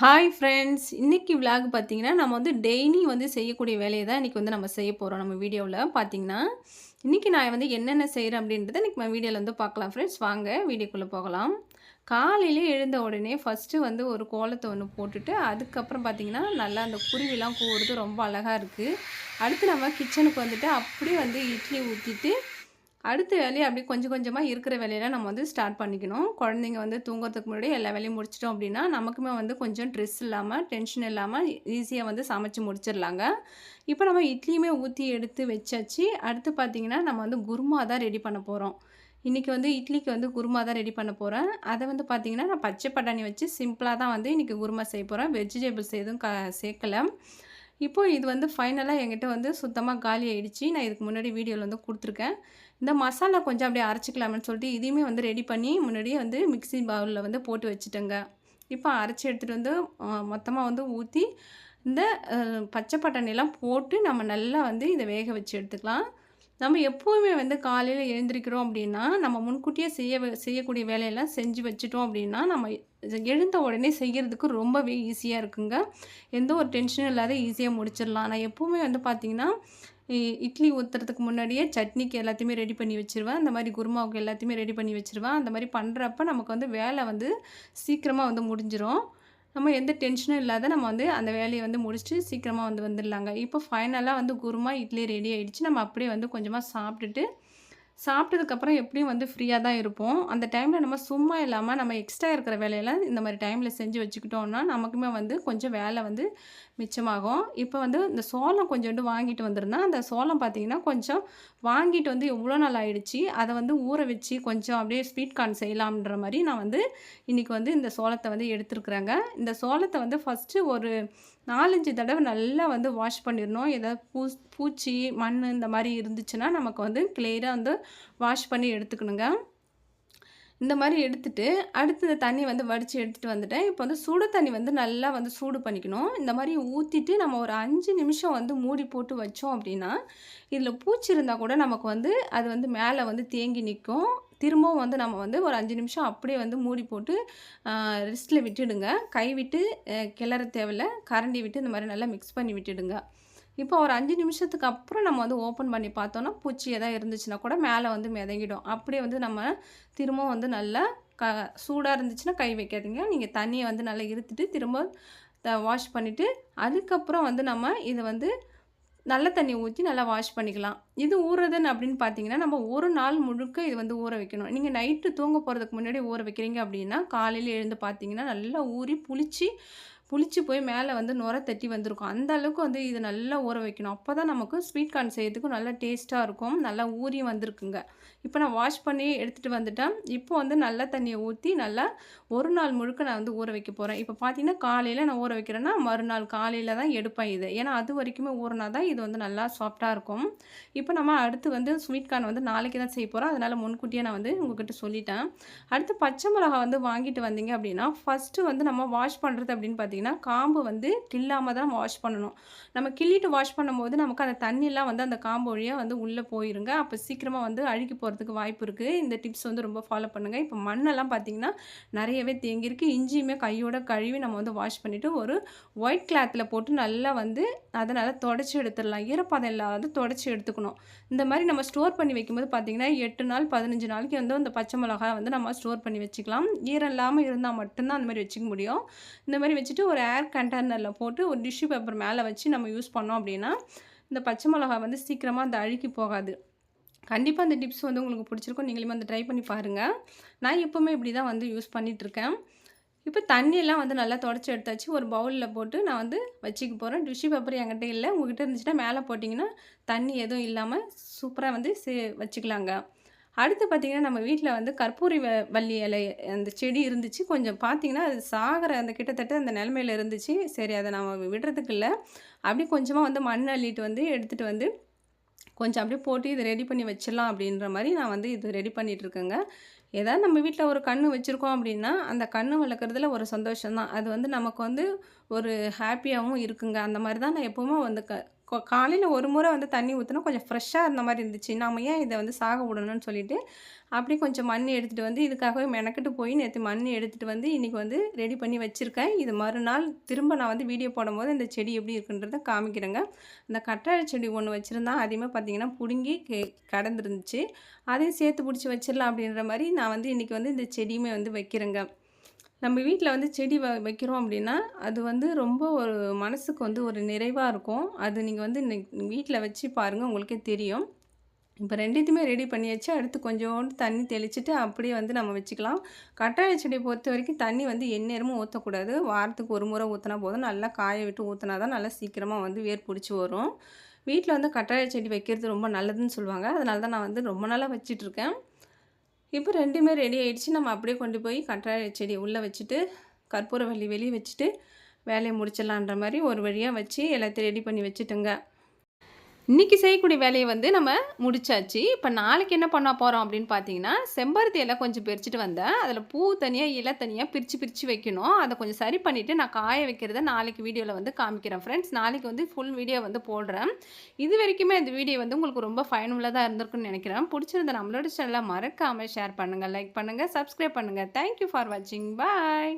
Hi friends! இன்றைக்கி vlog பார்த்தீங்கன்னா, நம்ம வந்து டெய்லி வந்து செய்யக்கூடிய வேலையை தான் இன்றைக்கி வந்து நம்ம செய்ய போகிறோம் நம்ம வீடியோவில் பார்த்தீங்கன்னா, இன்றைக்கி நான் வந்து என்னென்ன செய்கிறேன் அப்படின்றத இன்றைக்கி நம்ம வீடியோவில் வந்து பார்க்கலாம் ஃப்ரெண்ட்ஸ். வாங்க வீடியோக்குள்ளே போகலாம். காலையிலே எழுந்த உடனே ஃபர்ஸ்ட்டு வந்து ஒரு கோலத்தை ஒன்று போட்டுட்டு, அதுக்கப்புறம் பார்த்திங்கன்னா நல்லா அந்த குருவிலாம் கூறுறது ரொம்ப அழகாக இருக்குது அடுத்து நம்ம கிச்சனுக்கு வந்துட்டு அப்படியே வந்து இட்லி ஊற்றிட்டு அடுத்த வேலையை அப்படியே கொஞ்சம் கொஞ்சமாக இருக்கிற வேலையெல்லாம் நம்ம வந்து ஸ்டார்ட் பண்ணிக்கணும். குழந்தைங்க வந்து தூங்குறதுக்கு முன்னாடி எல்லா வேலையும் முடிச்சிட்டோம் அப்படின்னா, நமக்குமே வந்து கொஞ்சம் ட்ரெஸ் இல்லாமல் டென்ஷன் இல்லாமல் ஈஸியாக வந்து சமைச்சு முடிச்சிடலாங்க. இப்போ நம்ம இட்லியுமே ஊற்றி எடுத்து வச்சாச்சு. அடுத்து பார்த்தீங்கன்னா, நம்ம வந்து குருமா தான் ரெடி பண்ண போகிறோம் இன்றைக்கி வந்து இட்லிக்கு வந்து குருமா தான் ரெடி பண்ண போகிறேன் அதை வந்து பார்த்திங்கன்னா நான் பச்சை பட்டாணி வச்சு சிம்பிளாக தான் வந்து இன்றைக்கி குருமா செய்ய போகிறேன் வெஜிடபிள்ஸ் எதுவும் க சேர்க்கல. இப்போ இது வந்து ஃபைனலாக என்கிட்ட வந்து சுத்தமாக காலி ஆகிடுச்சி நான் இதுக்கு முன்னாடி வீடியோவில் வந்து கொடுத்துருக்கேன் இந்த மசாலா கொஞ்சம் அப்படியே அரைச்சிக்கலாம்னு சொல்லிட்டு, இதையுமே வந்து ரெடி பண்ணி முன்னாடியே வந்து மிக்ஸி பவுலில் வந்து போட்டு வச்சுட்டேங்க. இப்போ அரைச்சி எடுத்துகிட்டு வந்து மொத்தமாக வந்து ஊற்றி இந்த பச்சை பட்டாணியெல்லாம் போட்டு நம்ம நல்லா வந்து இதை வேக வச்சு எடுத்துக்கலாம். நம்ம எப்போவுமே வந்து காலையில் எழுந்திரிக்கிறோம் அப்படின்னா, நம்ம முன்கூட்டியே செய்ய செய்யக்கூடிய வேலையெல்லாம் செஞ்சு வச்சுட்டோம் அப்படின்னா, நம்ம எழுந்த உடனே செய்கிறதுக்கு ரொம்பவே ஈஸியாக இருக்குங்க. எந்த ஒரு டென்ஷனும் இல்லாத ஈஸியாக முடிச்சிடலாம். நான் எப்போவுமே வந்து பார்த்திங்கன்னா இ இட்லி ஊற்றுறதுக்கு முன்னாடியே சட்னிக்கு எல்லாத்தையுமே ரெடி பண்ணி வச்சுருவேன். அந்த மாதிரி குருமாவுக்கு எல்லாத்தையுமே ரெடி பண்ணி வச்சுருவேன். அந்த மாதிரி பண்ணுறப்ப நமக்கு வந்து வேலை வந்து சீக்கிரமாக வந்து முடிஞ்சிடும் நம்ம எந்த டென்ஷனும் இல்லாத நம்ம வந்து அந்த வேலையை வந்து முடிச்சுட்டு சீக்கிரமாக வந்து வந்துடலாங்க. இப்போ ஃபைனலாக வந்து குருமா, இட்லி ரெடி ஆகிடுச்சு நம்ம அப்படியே வந்து கொஞ்சமாக சாப்பிட்டுட்டு, சாப்பிட்டதுக்கப்புறம் எப்படியும் வந்து ஃப்ரீயாக தான் இருப்போம். அந்த டைமில் நம்ம சும்மா இல்லாமல் நம்ம எக்ஸ்ட்ரா இருக்கிற வேலையெல்லாம் இந்த மாதிரி டைமில் செஞ்சு வச்சுக்கிட்டோம்னா, நமக்குமே வந்து கொஞ்சம் வேலை வந்து மிச்சமாகும். இப்போ வந்து இந்த சோளம் கொஞ்சோண்டு வாங்கிட்டு வந்திருந்தா அந்த சோளம் பார்த்தீங்கன்னா, கொஞ்சம் வாங்கிட்டு வந்து எவ்வளோ நாள் ஆயிடுச்சு. அதை வந்து ஊற வச்சு கொஞ்சம் அப்படியே ஸ்வீட் கார்ன் செய்யலாம்ன்ற மாதிரி நான் வந்து இன்றைக்கி வந்து இந்த சோளத்தை வந்து எடுத்துருக்குறேங்க இந்த சோளத்தை வந்து ஃபஸ்ட்டு ஒரு நாலஞ்சு தடவை நல்லா வந்து வாஷ் பண்ணிடணும் ஏதாவது பூ பூச்சி, மண் இந்த மாதிரி இருந்துச்சுன்னா, நமக்கு வந்து கிளியராக வந்து வாஷ் பண்ணி எடுத்துக்கணுங்க. இந்த மாதிரி எடுத்துட்டு, அடுத்து இந்த தண்ணி வந்து வடித்து எடுத்துகிட்டு வந்துட்டேன். இப்போ வந்து சுடு தண்ணி வந்து நல்லா வந்து சூடு பண்ணிக்கணும். இந்த மாதிரி ஊற்றிட்டு நம்ம ஒரு அஞ்சு நிமிஷம் வந்து மூடி போட்டு வச்சோம் அப்படின்னா, இதில் பூச்சி இருந்தால் கூட நமக்கு வந்து அது வந்து மேலே வந்து தேங்கி நிற்கும் திரும்பவும் வந்து நம்ம வந்து ஒரு அஞ்சு நிமிஷம் அப்படியே வந்து மூடி போட்டு ரிஸ்ட்டில் விட்டுடுங்க. கை விட்டு கிளற தேவையில்ல. கரண்டி விட்டு இந்த மாதிரி நல்லா மிக்ஸ் பண்ணி விட்டுடுங்க. இப்போ ஒரு அஞ்சு நிமிஷத்துக்கு அப்புறம் நம்ம வந்து ஓப்பன் பண்ணி பார்த்தோன்னா பூச்சி எதாவது இருந்துச்சுன்னா கூட மேலே வந்து மிதங்கிடும். அப்படியே வந்து நம்ம திரும்பவும் வந்து நல்லா க சூடாக இருந்துச்சுன்னா கை வைக்காதீங்க. நீங்கள் தண்ணியை வந்து நல்லா இருத்துட்டு, திரும்ப த வாஷ் பண்ணிவிட்டு அதுக்கப்புறம் வந்து நம்ம இதை வந்து நல்ல தண்ணி ஊற்றி நல்லா வாஷ் பண்ணிக்கலாம். இது ஊறுறதுன்னு அப்படின்னு பார்த்தீங்கன்னா, நம்ம ஒரு நாள் முழுக்க இது வந்து ஊற வைக்கணும். நீங்கள் நைட்டு தூங்க போகிறதுக்கு முன்னாடி ஊற வைக்கிறீங்க அப்படின்னா, காலையில் எழுந்து பார்த்தீங்கன்னா, நல்லா ஊறி புளிச்சு புளிச்சு போய் மேலே வந்து நுர தட்டி வந்திருக்கும். அந்த அளவுக்கு வந்து இது நல்லா ஊற வைக்கணும். அப்போ தான் நமக்கு ஸ்வீட் கார்ன் செய்யறதுக்கு நல்லா டேஸ்ட்டாக இருக்கும். நல்லா ஊறியும் வந்திருக்குங்க. இப்போ நான் வாஷ் பண்ணி எடுத்துகிட்டு வந்துட்டேன். இப்போ வந்து நல்ல தண்ணியை ஊற்றி நல்லா ஒரு நாள் முழுக்க நான் வந்து ஊற வைக்க போகிறேன் இப்போ பார்த்தீங்கன்னா, காலையில் நான் ஊற வைக்கிறேன்னா, மறுநாள் காலையில் தான் எடுப்பேன் இது ஏன்னா, அது வரைக்குமே ஊறினா தான் இது வந்து நல்லா சாஃப்டாக இருக்கும். இப்போ நம்ம அடுத்து வந்து ஸ்வீட் கார்ன் வந்து நாளைக்கு தான் செய்ய போகிறோம் அதனால முன்கூட்டியே நான் வந்து உங்ககிட்ட சொல்லிட்டேன். அடுத்து பச்சை மிளகா வந்து வாங்கிட்டு வந்தீங்க அப்படின்னா, ஃபர்ஸ்ட்டு வந்து நம்ம வாஷ் பண்ணுறது அப்படின்னு பார்த்தீங்கன்னா, பார்த்தீங்கன்னா காம்பு வந்து கில்லாமல் தான் வாஷ் பண்ணணும். நம்ம கிள்ளிட்டு வாஷ் பண்ணும்போது நமக்கு அந்த தண்ணியெலாம் வந்து அந்த காம்பு வழியாக வந்து உள்ளே போயிருங்க. அப்போ சீக்கிரமாக வந்து அழுகி போகிறதுக்கு வாய்ப்பு இருக்குது இந்த டிப்ஸ் வந்து ரொம்ப ஃபாலோ பண்ணுங்கள் இப்போ மண்ணெல்லாம் பார்த்தீங்கன்னா, நிறையவே தேங்கியிருக்கு. இஞ்சியுமே கையோட கழுவி நம்ம வந்து வாஷ் பண்ணிவிட்டு ஒரு ஒயிட் கிளாத்தில் போட்டு நல்லா வந்து அதை நல்லா தொடச்சி எடுத்துடலாம். ஈரப்பதம் இல்லாத தொடச்சி எடுத்துக்கணும். இந்த மாதிரி நம்ம ஸ்டோர் பண்ணி வைக்கும்போது பார்த்தீங்கன்னா, எட்டு நாள், 15 நாளைக்கு வந்து அந்த பச்சை மிளகா வந்து நம்ம ஸ்டோர் பண்ணி வச்சுக்கலாம். ஈரம் இல்லாமல் இருந்தால் மட்டும்தான் அந்த மாதிரி வச்சுக்க முடியும். இந்த மாதிரி வச்சுட்டு ஒரு ஏர் கண்டெய்னரில் போட்டு ஒரு டிஷ்யூ பேப்பர் மேலே வச்சு நம்ம யூஸ் பண்ணோம் அப்படின்னா, இந்த பச்சை மிளகா வந்து சீக்கிரமாக அந்த அழுக்கி போகாது. கண்டிப்பாக அந்த டிப்ஸ் வந்து உங்களுக்கு பிடிச்சிருக்கும். நீங்களுமே வந்து ட்ரை பண்ணி பாருங்கள் நான் எப்பவுமே இப்படி தான் வந்து யூஸ் பண்ணிகிட்ருக்கேன் இப்போ தண்ணியெல்லாம் வந்து நல்லா தொடச்சி எடுத்தாச்சு. ஒரு பவுலில் போட்டு நான் வந்து வச்சுக்க போகிறேன் டிஷ்யூ பேப்பர் என்கிட்ட இல்லை உங்ககிட்ட இருந்துச்சுன்னா மேலே போட்டிங்கன்னா தண்ணி எதுவும் இல்லாமல் சூப்பராக வந்து சே வச்சுக்கலாங்க. அடுத்து பார்த்திங்கன்னா நம்ம வீட்டில் வந்து கற்பூரி வ வள்ளி இலை அந்த செடி இருந்துச்சு. கொஞ்சம் பார்த்தீங்கன்னா, அது சாகிற அந்த கிட்டத்தட்ட அந்த நிலமையில இருந்துச்சு. சரி அதை நம்ம விடுறதுக்கு இல்லை அப்படியே கொஞ்சமாக வந்து மண் அள்ளிட்டு வந்து எடுத்துகிட்டு வந்து, கொஞ்சம் அப்படியே போட்டு இதை ரெடி பண்ணி வச்சிடலாம் அப்படின்ற மாதிரி நான் வந்து இது ரெடி பண்ணிட்டுருக்கேங்க. ஏதாவது நம்ம வீட்டில் ஒரு கன்று வச்சுருக்கோம் அப்படின்னா, அந்த கன்று வளர்க்குறதுல ஒரு சந்தோஷம் தான். அது வந்து நமக்கு வந்து ஒரு ஹாப்பியாகவும் இருக்குங்க. அந்த மாதிரி தான் நான் எப்போவுமே வந்து க காலையில் ஒரு முறை வந்து தண்ணி ஊற்றினா கொஞ்சம் ஃப்ரெஷ்ஷாக இருந்த மாதிரி இருந்துச்சு. நம்ம ஏன் இதை வந்து சாக விடணும்னு சொல்லிட்டு அப்படி கொஞ்சம் மண் எடுத்துகிட்டு வந்து இதுக்காகவே மெனக்கிட்டு போய் நேற்று மண் எடுத்துகிட்டு வந்து இன்றைக்கி வந்து ரெடி பண்ணி வச்சுருக்கேன். இது மறுநாள் திரும்ப நான் வந்து வீடியோ போடும்போது இந்த செடி எப்படி இருக்குன்றதை காமிக்கிறேங்க. இந்த கற்றாழை செடி ஒன்று வச்சுருந்தா அதையுமே பார்த்தீங்கன்னா பிடுங்கி கே கடந்துருந்துச்சு. அதையும் சேர்த்து பிடிச்சி வச்சிடலாம் அப்படின்ற மாதிரி நான் வந்து இன்றைக்கி வந்து இந்த செடியுமே வந்து வைக்கிறேங்க. நம்ம வீட்டில் வந்து செடி வ வைக்கிறோம் அப்படின்னா அது வந்து ரொம்ப ஒரு மனசுக்கு வந்து ஒரு நிறைவாக இருக்கும். அது நீங்கள் வந்து வீட்டில் வச்சு பாருங்கள் உங்களுக்கே தெரியும். இப்போ ரெண்டுத்தையுமே ரெடி பண்ணியாச்சு. அடுத்து கொஞ்சோண்டு தண்ணி தெளிச்சுட்டு அப்படியே வந்து நம்ம வச்சுக்கலாம். கட்டாய செடியை பொறுத்த வரைக்கும் தண்ணி வந்து எந்நேரமும் ஊற்றக்கூடாது வாரத்துக்கு ஒரு முறை ஊற்றினா போதும். நல்லா காய விட்டு ஊற்றினா தான் நல்லா சீக்கிரமாக வந்து வேர் பிடிச்சி வரும். வீட்டில் வந்து கட்டாய செடி வைக்கிறது ரொம்ப நல்லதுன்னு சொல்லுவாங்க. அதனால தான் நான் வந்து ரொம்ப நாளாக வச்சிட்ருக்கேன் இப்போ ரெண்டுமே ரெடி ஆகிடுச்சு நம்ம அப்படியே கொண்டு போய் கற்றாழை செடி உள்ளே வச்சுட்டு கற்பூரவள்ளி வெளியே வச்சுட்டு வேலையை முடிச்சிடலான்ற மாதிரி ஒரு வழியாக வச்சு எல்லாத்தையும் ரெடி பண்ணி வச்சுட்டுங்க. இன்றைக்கி செய்யக்கூடிய வேலையை வந்து நம்ம முடிச்சாச்சு. இப்போ நாளைக்கு என்ன பண்ண போகிறோம் அப்படின்னு பார்த்தீங்கன்னா செம்பருத்தி எல்லாம் கொஞ்சம் பிரிச்சுட்டு வந்தேன். அதில் பூ தனியாக இலை தனியாக பிரித்து பிரித்து வைக்கணும். அதை கொஞ்சம் சரி பண்ணிவிட்டு நான் காய வைக்கிறத நாளைக்கு வீடியோவில் வந்து காமிக்கிறேன் ஃப்ரெண்ட்ஸ் நாளைக்கு வந்து ஃபுல் வீடியோ வந்து போடுறேன். இது வரைக்குமே இந்த வீடியோ வந்து உங்களுக்கு ரொம்ப பயனுள்ளதாக இருந்திருக்குன்னு நினைக்கிறேன். பிடிச்சிருந்த நம்மளோட சேனலை மறக்காமல் ஷேர் பண்ணுங்கள் லைக் பண்ணுங்கள் சப்ஸ்கிரைப் பண்ணுங்கள் தேங்க்யூ ஃபார் வாட்சிங் பாய்